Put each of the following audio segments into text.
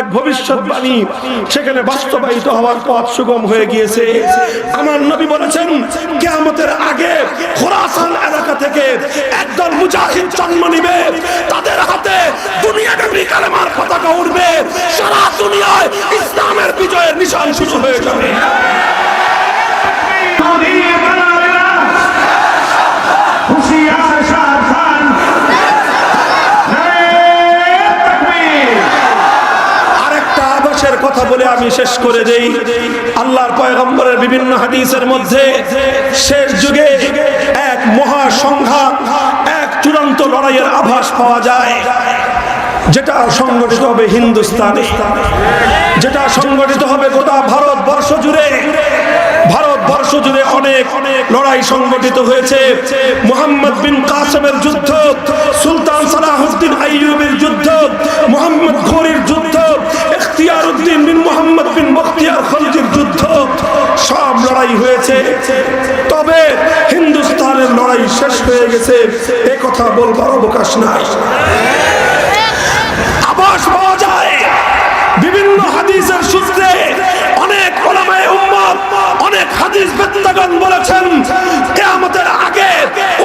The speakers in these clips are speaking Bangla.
এক ভবিষ্যৎবাণী। সেখানে বাস্তবায়িত হওয়ার পথ সুগম হয়ে গিয়েছে। আমার নবী বলেছেন, কেয়ামতের আগে খোরাসান এলাকা থেকে একদল মুজাহিদ জন্ম নিবে। তাদের হাতে দুনিয়াব্যাপী কালেমার পতাকা উঠবে সারা কথা বলে আমি শেষ করে দেই। আল্লাহর পয়গম্বরের বিভিন্ন হাদিসের মধ্যে শেষ যুগে এক মহা সংঘাত এক চূড়ান্ত লড়াইয়ের আভাস পাওয়া যায়, যেটা সংগঠিত হবে হিন্দুস্তানে। যেটা সংগঠিত হবে গোটা ভারতবর্ষ জুড়ে। ভারতবর্ষ জুড়ে অনেক লড়াই সংগঠিত হয়েছে। মোহাম্মদ বিন কাসেমের যুদ্ধ, সুলতান সালাহুদ্দিন আইয়ুবের যুদ্ধ, মোহাম্মদ ঘোরের যুদ্ধ উদ্দিন বিন মোহাম্মদ বিন বখতিয়ার খলজির যুদ্ধ। সব লড়াই হয়েছে। তবে হিন্দুস্তানের লড়াই শেষ হয়ে গেছে। এ কথা বলবার অবকাশ নাই। আবাস পাওয়া যায়। বিভিন্ন হাদিসের সূত্রে অনেক ওলামায়ে উম্মত, অনেক হাদিস বেত্তাগণ বলেছেন, কিয়ামতের আগে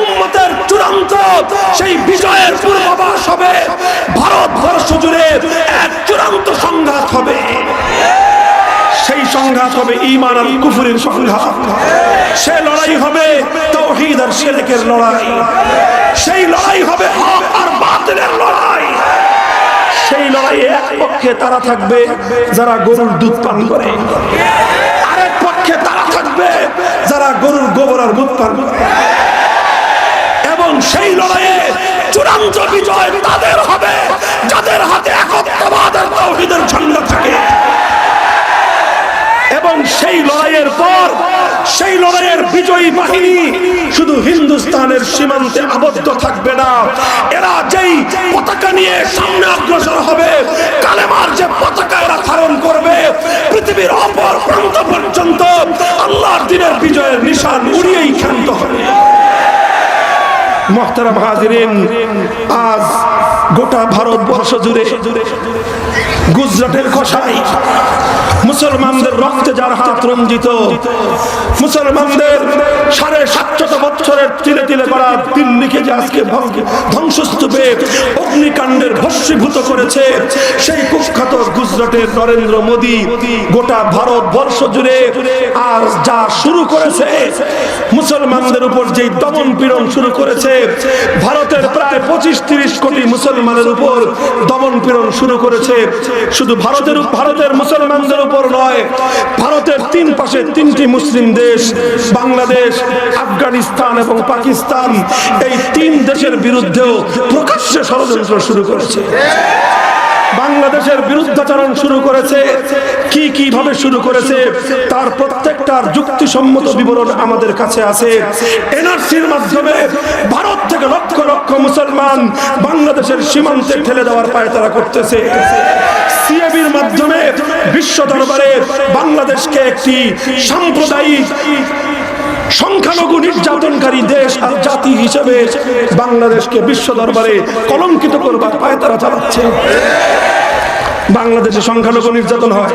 উম্মতের চূড়ান্ত সেই বিজয়ের পূর্বাভাস হবে। ভারতবর্ষ জুড়ে এক চূড়ান্ত সংঘাত সংঘাত হবে, ঈমান আর কুফরের সংঘাত। সে লড়াই হবে তাওহীদ আর লড়াই। সেই লড়াই হবে হক আর বাতিলের লড়াই। সেই লড়াইয়ে এক পক্ষে তারা থাকবে, যারা গরুর দুধ পান করে। আরেক পক্ষে তারা থাকবে, যারা গরুর গোবর আর দুধ পান করে। এবং সেই লড়াইয়ে চূড়ান্ত বিজয় তাদের হবে, যাদের হাতে একত্রবাদের তাওহীদের ঝান্ডা থাকে। এবং সেই লড়াইয়ের পর, সেই লড়াইয়ের বিজয়ী বাহিনী শুধু হিন্দুস্তানের সীমান্তে আবদ্ধ থাকবে না। এরা যেই পতাকা নিয়ে সামনে অগ্রসর হবে, কালেমার যে পতাকা এরা ধারণ করবে, পৃথিবীর অপর প্রান্ত পর্যন্ত আল্লাহর দিনের বিজয়ের নিশান উড়িয়েই মহতারাম হাজিরিন, আজ গোটা ভারতবর্ষ জুড়ে গুজরাটের কষাই মুসলমানদের রক্তে যার হাত রঞ্জিত, মুসলমানদের সাড়ে সাতশত বছরের তিলে তিলে করা দিল্লিকে যে আজকে ধ্বংসস্তূপে অগ্নিকাণ্ডের ভস্মীভূত করেছে, সেই কুখ্যাত গুজরাটের নরেন্দ্র মোদী গোটা ভারতবর্ষ জুড়ে আজ যা শুরু করেছে, মুসলমানদের উপর যেই দমন পীড়ন শুরু করেছে ভারতের প্রায় পঁচিশ তিরিশ কোটি মুসলমানের উপর দমন পীড়ন শুরু করেছে। শুধু ভারতের ভারতের মুসলমানদের উপর নয়, ভারতের তিন পাশে তিনটি মুসলিম দেশ, বাংলাদেশ, আফগানিস্তান এবং পাকিস্তান, এই তিন দেশের বিরুদ্ধেও প্রকাশ্যে ষড়যন্ত্র শুরু করেছে। বাংলাদেশের বিরুদ্ধাচরণ শুরু করেছে। কি কি ভাবে শুরু করেছে? তার প্রত্যেকটার যুক্তিসম্মত বিবরণ আমাদের কাছে আছে। এনআরসির মাধ্যমে ভারত থেকে লক্ষ লক্ষ মুসলমান বাংলাদেশের সীমান্তে ঠেলে দেওয়ার পায় তারা করতেছে। সিএবির মাধ্যমে বিশ্ব দরবারে বাংলাদেশকে একটি সাম্প্রদায়িক সংখ্যালঘু নির্যাতনকারী দেশ আর জাতি হিসেবে বাংলাদেশকে বিশ্ব দরবারে কলঙ্কিত করবার পায় তারা চালাচ্ছে। বাংলাদেশে সংখ্যালঘু নির্যাতন হয়।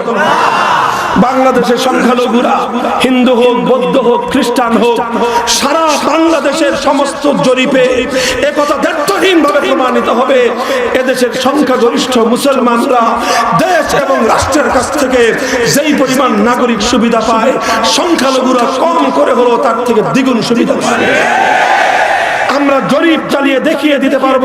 বাংলাদেশের সংখ্যালঘুরা, হিন্দু হোক, বৌদ্ধ হোক, খ্রিস্টান হোক, সারা বাংলাদেশের সমস্ত জরিপে একথা দায়িত্বহীন ভাবে প্রমাণিত হবে। এদেশের সংখ্যাগরিষ্ঠ মুসলমানরা দেশ এবং রাষ্ট্রের কাছ থেকে যেই পরিমাণ নাগরিক সুবিধা পায়, সংখ্যালঘুরা কম করে হলেও তার থেকে দ্বিগুণ সুবিধা পায়। আমরা জরিপ চালিয়ে দেখিয়ে দিতে পারব।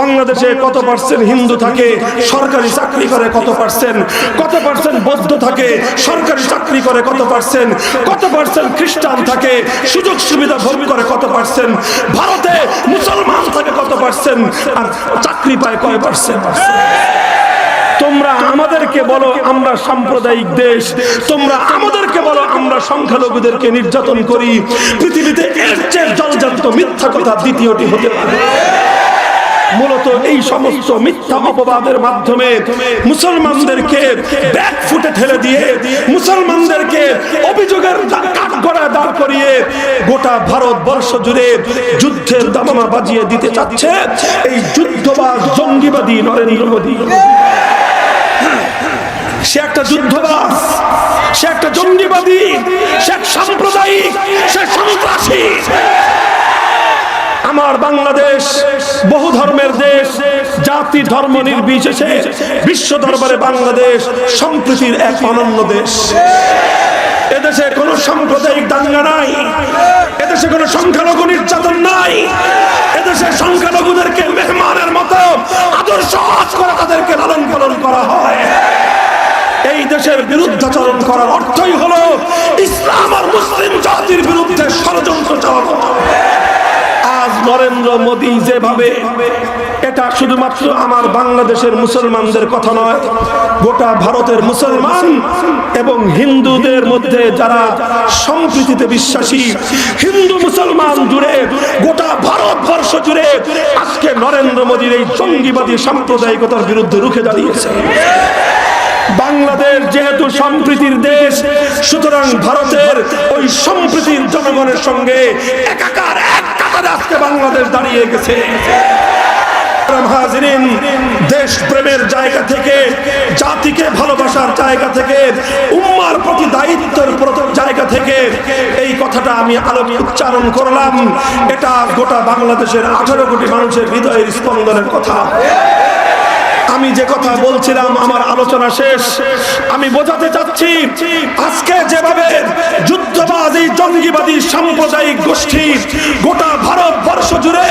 বাংলাদেশে কত পার্সেন্ট হিন্দু থাকে, সরকারি চাকরি করে কত পার্সেন্ট কত পার্সেন্ট বৌদ্ধ থাকে, সরকারি চাকরি করে কত পার্সেন্ট কত পার্সেন্ট খ্রিস্টান থাকে, সুযোগ সুবিধা ভোগ করে কত পার্সেন্ট ভারতে মুসলমান থাকে কত পার্সেন্ট আর চাকরি পায় কয় পার্সেন্ট তোমরা আমাদেরকে বলো আমরা সাম্প্রদায়িক দেশ। তোমরা আমাদেরকে বলো আমরা সংখ্যালঘুদেরকে নির্যাতন করি। পৃথিবীতে এর চেয়ে জলজান্ত মিথ্যা কথা দ্বিতীয়টি হতে পারে। মূলত এই সমস্ত মিথ্যা অপবাদের মাধ্যমে মুসলমানদেরকে ব্যাক ফুটে ঠেলে দিয়ে মুসলমানদেরকে অভিযোগের কাঠগড়ায় দাঁড় করিয়ে গোটা ভারতবর্ষ জুড়ে যুদ্ধের দামামা বাজিয়ে দিতে চাচ্ছে এই যুদ্ধবাদ জঙ্গিবাদী নরেন্দ্র মোদী। সে একটা যুদ্ধবাস সে একটা জঙ্গিবাদী, সে এক সাম্প্রদায়িক, সে সন্ত্রাসী। আমার বাংলাদেশ বহু ধর্মের দেশ, জাতি, ধর্ম নির্বিশেষে বিশ্ব দরবারে বাংলাদেশ সম্প্রীতির এক অনন্য দেশ। এদেশে কোনো সাম্প্রদায়িক দাঙ্গা নাই, এদেশে কোনো সংখ্যালঘু নির্যাতন নাই, এদেশে সংখ্যালঘুদেরকে মেহমানের মতো আদর্শ আজ করে তাদেরকে লালন পালন করা হয়। এই দেশের বিরুদ্ধাচরণ করার অর্থই হলো ইসলাম আর মুসলিম জাতির বিরুদ্ধে ষড়যন্ত্র চালানো। নরেন্দ্র মোদী যেভাবে, এটা শুধুমাত্র আমার বাংলাদেশের মুসলমানদের কথা নয়, গোটা ভারতের মুসলমান এবং হিন্দুদের মধ্যে যারা সম্প্রীতিতে বিশ্বাসী, হিন্দু মুসলমান জুড়ে, গোটা ভারতবর্ষ জুড়ে আজকে নরেন্দ্র মোদীর এই জঙ্গিবাদী সাম্প্রদায়িকতার বিরুদ্ধে রুখে দাঁড়িয়েছে। বাংলাদেশ যেহেতু সম্প্রীতির দেশ, সুতরাং ভারতের ওই সম্প্রীতির জনগণের সঙ্গে একাকার এক কাতারে আজকে বাংলাদেশ দাঁড়িয়ে গেছে। দেশ প্রেমের জায়গা থেকে, জাতিকে ভালোবাসার জায়গা থেকে, উম্মার প্রতি দায়িত্বের জায়গা থেকে এই কথাটা আমি আলোকে উচ্চারণ করলাম। এটা গোটা বাংলাদেশের আঠারো কোটি মানুষের হৃদয়ের স্পন্দনের কথা। আমি যে কথা বলছিলাম, আমার আলোচনা শেষ। আমি বোঝাতে চাচ্ছি, আজকে যেভাবে যুদ্ধবাদী জঙ্গিবাদী, সাম্প্রদায়িক গোষ্ঠী গোটা ভারতবর্ষ জুড়ে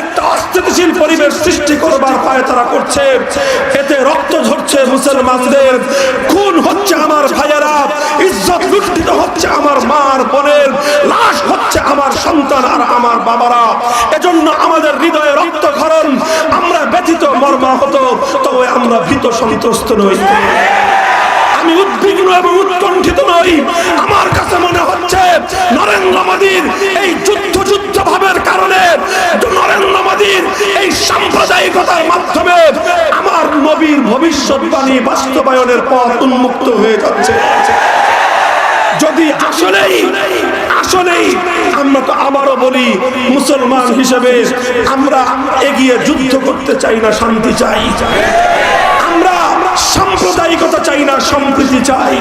একটা অস্থিতিশীল পরিবেশ সৃষ্টি করবার পায় তারা করছে, এতে রক্ত ঝরছে মুসলমানদের, খুন হচ্ছে আমার ভাইয়েরা, ইজ্জত লুণ্ঠিত হচ্ছে আমার মার বোনের, লাশ হচ্ছে আমার সন্তান আর আমার বাবারা। এজন্য আমাদের হৃদয়ে রক্তক্ষরণ আমরা ব্যথিত মর্মাহত আমরা ভীত সন্ত্রস্ত নই। আমি উদ্বিগ্ন এবং উৎকণ্ঠিত নই। আমার কাছে মনে হচ্ছে, নরেন্দ্র মোদীর এই যুদ্ধ যুদ্ধ ভাবের কারণে নরেন্দ্র মোদীর এই সাম্প্রদায়িকতার মাধ্যমে আমার নবীর ভবিষ্যৎবাণী বাস্তবায়নের পথ উন্মুক্ত হয়ে যাচ্ছে। যদি আসলেই আসলেই আমরা তো আবারও বলি, মুসলমান হিসেবে আমরা এগিয়ে যুদ্ধ করতে চাই না, শান্তি চাই। সাম্প্রদায়িকতা চাই না, সম্প্রীতি চাই।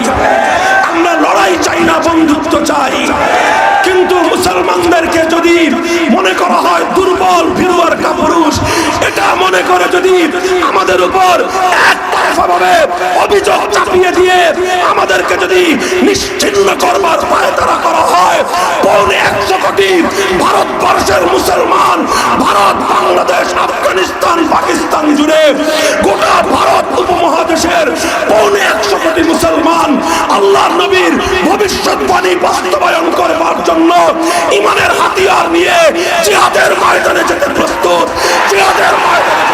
আমরা লড়াই চাই না, বন্ধুত্ব চাই। কিন্তু মুসলমানদেরকে যদি মনে করা হয় দুর্বল, ভীরুয়ার কাপুরুষ, এটা মনে করে যদি আমাদের উপর অভিযোগ চাপিয়ে দিয়ে আমাদেরকে যদি নিশ্চিন্ন করবার পায়তারা করা হয়, পৌনে একশো কোটি ভারতবর্ষের মুসলমান, ভারত, বাংলাদেশ, আফগানিস্তান, পাকিস্তান জুড়ে গোটা আল্লাহর নবীর ভবিষ্যৎবাণী বাস্তবায়ন করবার জন্য ইমানের হাতিয়ার নিয়ে জিহাদের ময়দানে যেতে প্রস্তুত, জিহাদের ময়দানে